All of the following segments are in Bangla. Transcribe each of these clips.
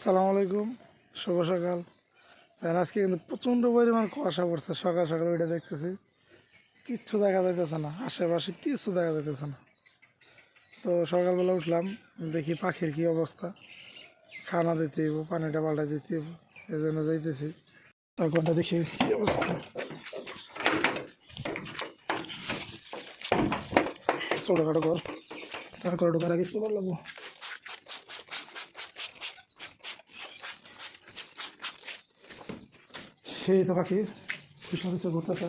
আসসালামু আলাইকুম, শুভ সকাল। আর আজকে কিন্তু প্রচণ্ড পরিমাণ কুয়াশা পড়ছে। সকাল সকাল ওইটা দেখতেছি, কিচ্ছু দেখা যাইতেছে না। আশেপাশে কিচ্ছু দেখা যাইতেছে না। তো সকালবেলা উঠলাম, দেখি পাখির কি অবস্থা। খানা দিতে হইব, পানিটা পাল্টা দিতে হইব এই জন্য যাইতেছি। তখনটা দেখি কি অবস্থা। ছোটোখাটো কর তারপরে ঢোকার আগে স্কুল লাগবো সেই তো পাখি। কৃষ্ণ কিছু ঘুরতেছে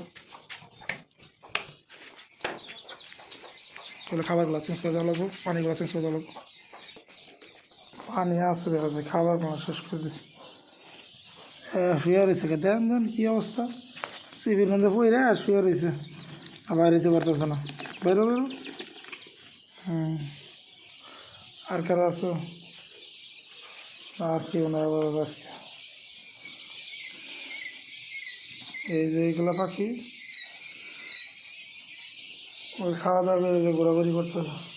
খাবারগুলো চেঞ্জ করে দেওয়া লাগবো। পানিগুলো চেঞ্জ করে দেওয়া লাগবো। পানি আছে দেখা যায় খাবার শেষ করে দিচ্ছি শুয়ে রয়েছে দেন দেন, কী অবস্থা? সিভির মধ্যে পইরে শুয়ে রয়েছে। বাইরে যেতে পারতেছে না। বাইরে বেরো হুম। আর কারা আছো? আর কেউ বাবা আজকে। এই যে এইগুলো পাখি ওই খাওয়া দাওয়া বেড়ে ঘোরাঘুরি করতেছে।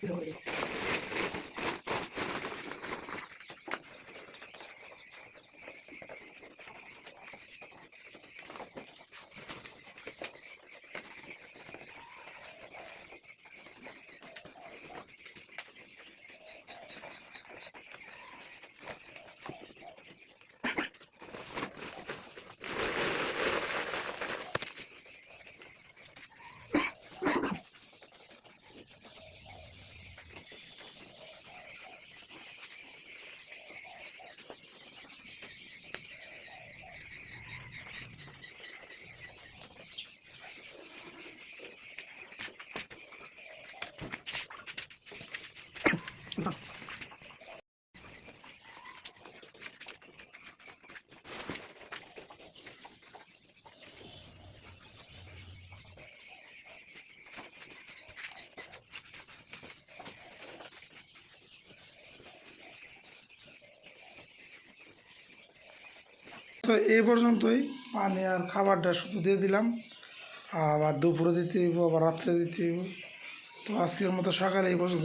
就是会有点 তো এই পর্যন্তই। পানি আর খাবারটা শুধু দিয়ে দিলাম। আবার দুপুরে দিতে হইব, আবার রাত্রে দিতে হইব। তো আজকের মতো সকালে এই পর্যন্ত।